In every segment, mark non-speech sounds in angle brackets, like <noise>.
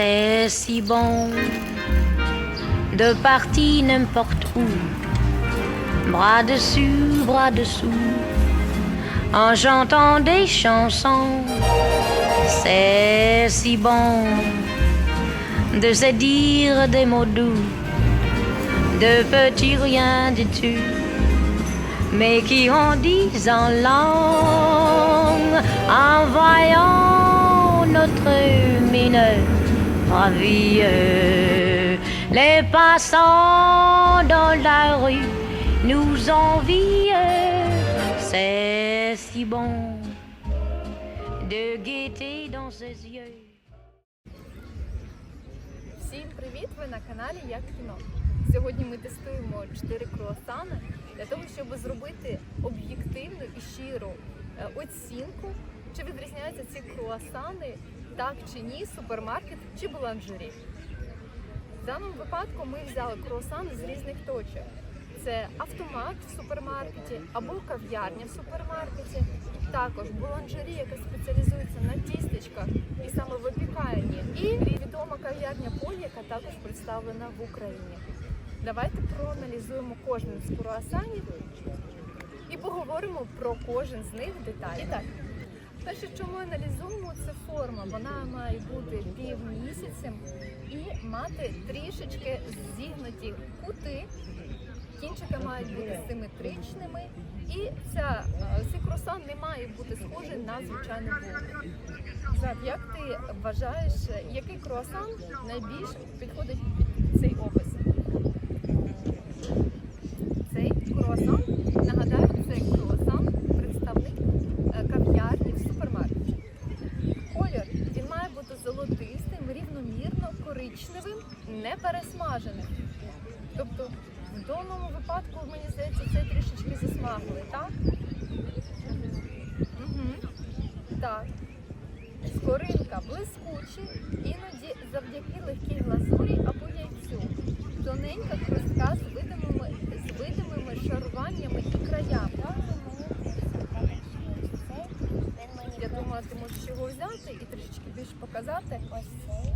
C'est si bon de partir n'importe où, bras dessus, bras dessous, en chantant des chansons. C'est si bon de se dire des mots doux, de petits rien du tout, mais qui en disent en langue, en voyant notre mine ravie. Les passants dans la rue nous envient, c'est si bon de gaieté dans ses yeux. Всім привіт! Ви на каналі Як кіно. Сьогодні ми тестуємо 4 круасани для того, щоб зробити об'єктивну і щиру е, оцінку, чи відрізняються ці круасани так чи ні, супермаркет чи буланжері. В даному випадку ми взяли круасани з різних точок. Це автомат в супермаркеті або кав'ярня в супермаркеті. Також буланжері, яка спеціалізується на тістечках і саме випіканні. І відома кав'ярня Поль, яка також представлена в Україні. Давайте проаналізуємо кожен з круасанів і поговоримо про кожен з них деталі. І перше, ми аналізуємо, це форма. Вона має бути півмісяцем і мати трішечки зігнуті кути. Кінчики мають бути симетричними, і ця, е, цей круасан не має бути схожий на звичайну булку. Як ти вважаєш, який круасан найбільш підходить під цей опис? Цей круасан, нагадаю, це круасан, представник е, кав'ярні в супермаркеті. Колір він має бути золотистим, рівномірно коричневим, не пересмаженим. Тобто в даному випадку, мені здається, це трішечки засмаглий, так? Угу. Так. Скоринка блискучі, іноді завдяки легкій глазурі або яйцю. Тоненька хрустка з видимими, з видимими шаруваннями і краями. Я думала, ти можеш його взяти і трішечки більше показати. Ось цей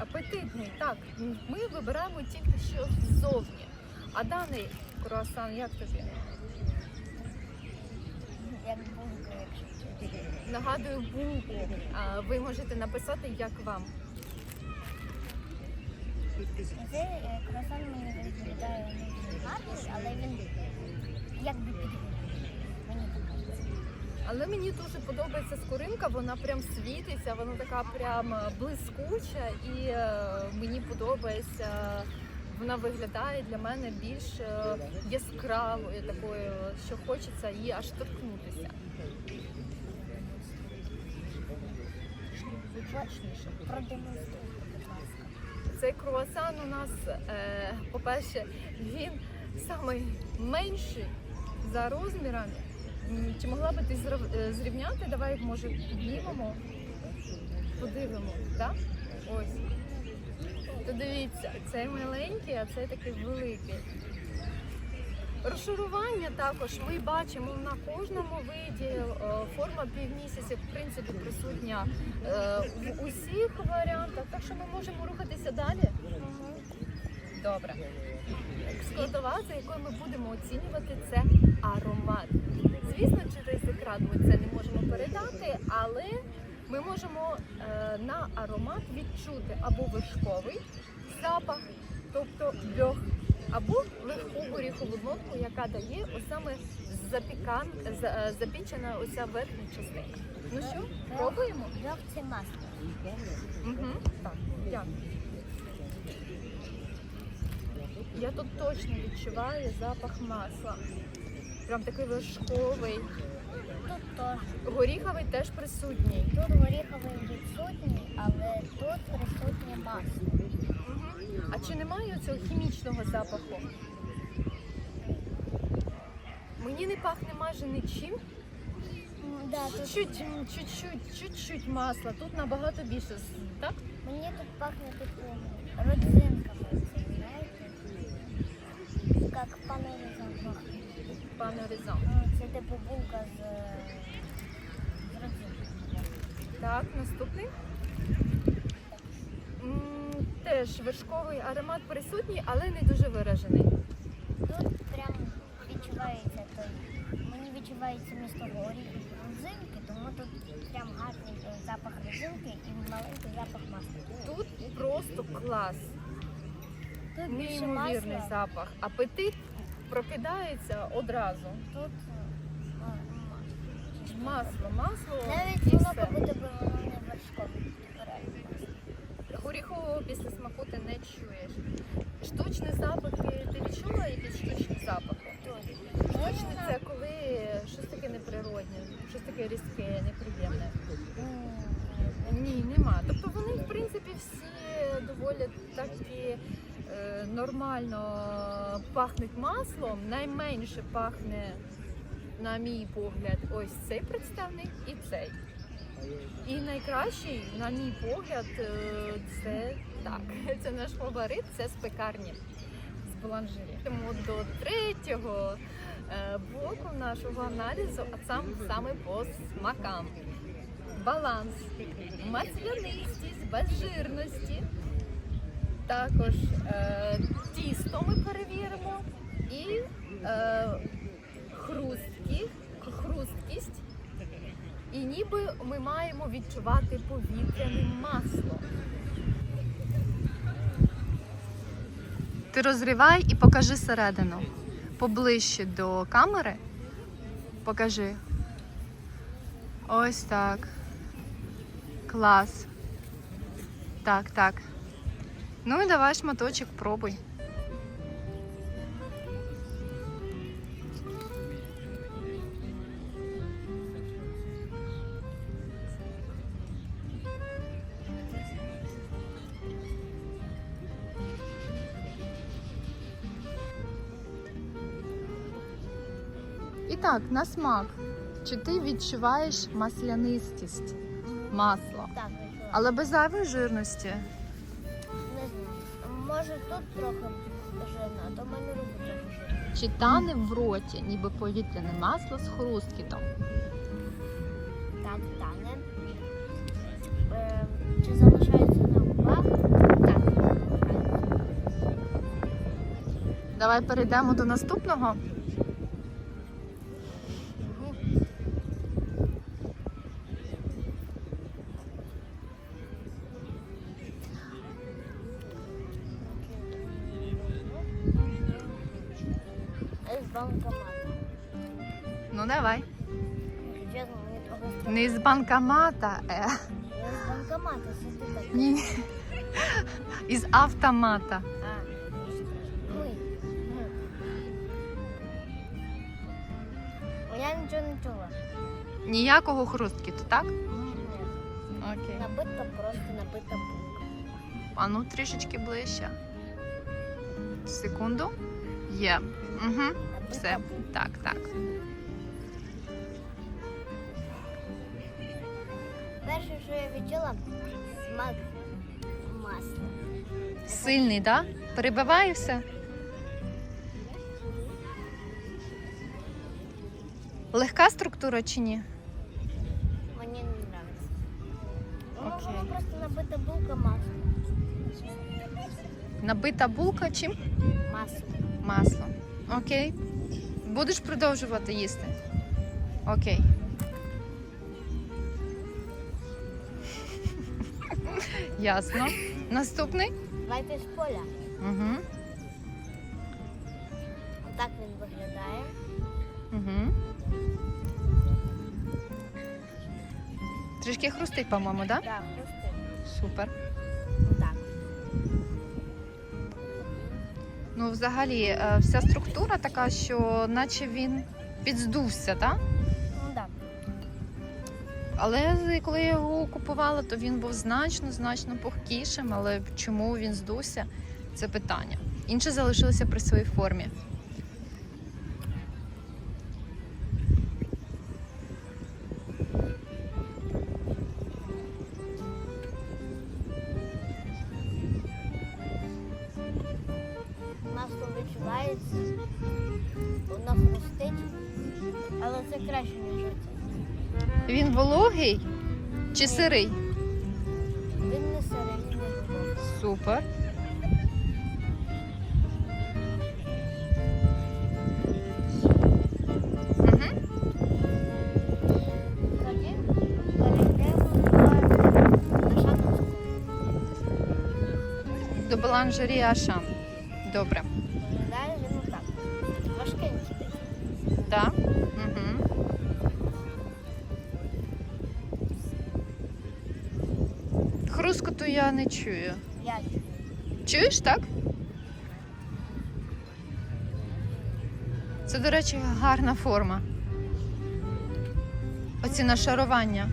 апетитний. Так. Ми вибираємо тільки що ззовні. А даний круасан, як тобі? Як булка, якщо. Нагадую булку. А ви можете написати, як вам. Цей е, круасан мені дуже гарний, але він так кажеться. Але мені дуже подобається скоринка, вона прям світиться, вона така прям блискуча і е, мені подобається. Вона виглядає для мене більш е, яскравою, такою, що хочеться її аж торкнутися. Звучніше. Продемонструйте, будь ласка. Цей круасан у нас, е, по-перше, він самий менший за розмірами. Чи могла би ти е, зрівняти? Давай, може, піднімемо, подивимо, так? Ось. То дивіться, цей маленький, а цей такий великий. Розшарування також ми бачимо на кожному виді. Е, Форма півмісяця, в принципі, присутня е, в усіх варіантах, так що ми можемо рухатися далі. Добре. Складова, за якою ми будемо оцінювати, це аромат. Звісно, через екран ми це не можемо передати, але ми можемо е, на аромат відчути або вишковий запах, тобто льох, або легку горіхову нотку, яка дає ось саме запікан, е, запічена оця верхня частина. Ну що, пробуємо? Льох це масло. Угу. Так, дякую. Я тут точно відчуваю запах масла. Прям такий вершковий. Тут теж. Горіховий теж присутній. Тут горіховий відсутній, але тут присутнє масло. А чи немає цього хімічного запаху? Мені не пахне майже нічим. Да, тут, Чуть-чуть, чуть-чуть, чуть-чуть масла. Тут набагато більше, так? мені тут пахне типу родзинками, цей, знаєте? Паноризм. Паноризм. Це типу булка з, е, родзинкою. Так, наступний. М, Теж вершковий аромат присутній, але не дуже виражений. Тут прям відчувається той. Мені відчувається місто горіхів і родзинки, тому тут прям гарний е, запах родзинки і маленький запах масла. Тут просто клас. Тут більше Неймовірний масла. запах. Апетит прокидається одразу. Тут Масло, масло навіть і воно все. побите би воно не вершкове. Горіхового після смаку ти не чуєш. Штучні запахи, ти відчула якісь штучні запахи? Штучні це коли щось таке неприродне, щось таке різке, неприємне. Ні, нема. Тобто вони, в принципі, всі доволі такі нормально пахнуть маслом. Найменше пахне, на мій погляд, ось цей представник і цей. І найкращий, на мій погляд, е, це так. <laughs> Це наш фаворит, це з пекарні з буланжері. Тому до третього е, блоку нашого аналізу, а сам саме по смакам. Баланс, маслянистість, безжирності. Також е, тісто ми перевіримо і е, хрусткі, хрусткість. І ніби ми маємо відчувати повітряне масло. Ти розривай і покажи середину. Поближче до камери. Покажи. Ось так. Клас. Так, так. Ну і давай шматочок пробуй. І так, на смак. Чи ти відчуваєш маслянистість? Масло. Так. Але без зайвої жирності. Може тут трохи жирно, а то в мене руки трохи жирні. Чи тане в роті, ніби повітряне масло з хрусткітом? Так, тане. Е, чи залишається на губах? Так. Давай перейдемо до наступного. Банкомата. Я з банкомата. Ні. Із автомата. А, ой. Ну. Я нічого не чула. Ніякого хрусткіту, так? Ні. Окей. Набита просто набита булка. А ну трішечки ближче. Секунду. Є. Угу. Все. Так, так. Що я відчула, смак масла. Сильний, так? Да? Перебиває все. Легка структура чи ні? Мені не подобається. Окей. воно просто набита булка маслом. Набита булка чим? Маслом. Масло. Окей. Будеш продовжувати їсти? Окей. Ясно. Наступний? Давайте з поля. Угу. Отак він виглядає. Угу. Трішки хрустить, по-моєму, так? Так, просто Супер. так. Ну, взагалі, е, вся структура така, що наче він підздувся, так? Але коли я його купувала, то він був значно, значно пухкішим. Але чому він здувся? Це питання. Інші залишилися при своїй формі. Чи сирий? Він не сирий. Супер. До, Баланжері Ашан. Добре. Він отак. Важкенький. Так? Хрускоту я не чую. Я Чуєш, так? Це, до речі, гарна форма. Оці нашарування.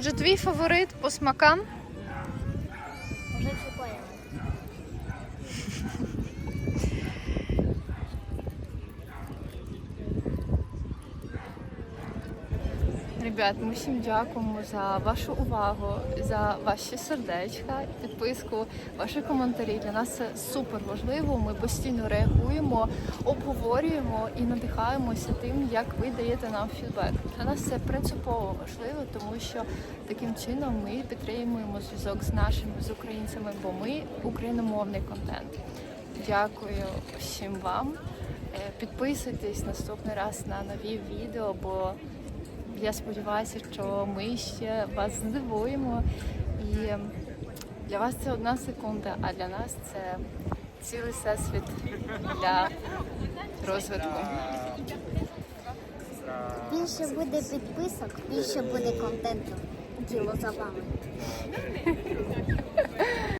Отже, твій фаворит по смакам? Ребят, ми всім дякуємо за вашу увагу, за ваші сердечка, підписку, ваші коментарі. Для нас це супер важливо. Ми постійно реагуємо, обговорюємо і надихаємося тим, як ви даєте нам фідбек. Для нас це принципово важливо, тому що таким чином ми підтримуємо зв'язок з нашими з українцями, бо ми україномовний контент. Дякую всім вам. Е, Підписуйтесь наступний раз на нові відео, бо я сподіваюся, що ми ще вас здивуємо. І для вас це одна секунда, а для нас це цілий всесвіт для розвитку. Більше буде підписок, більше буде контенту. Діло за вами.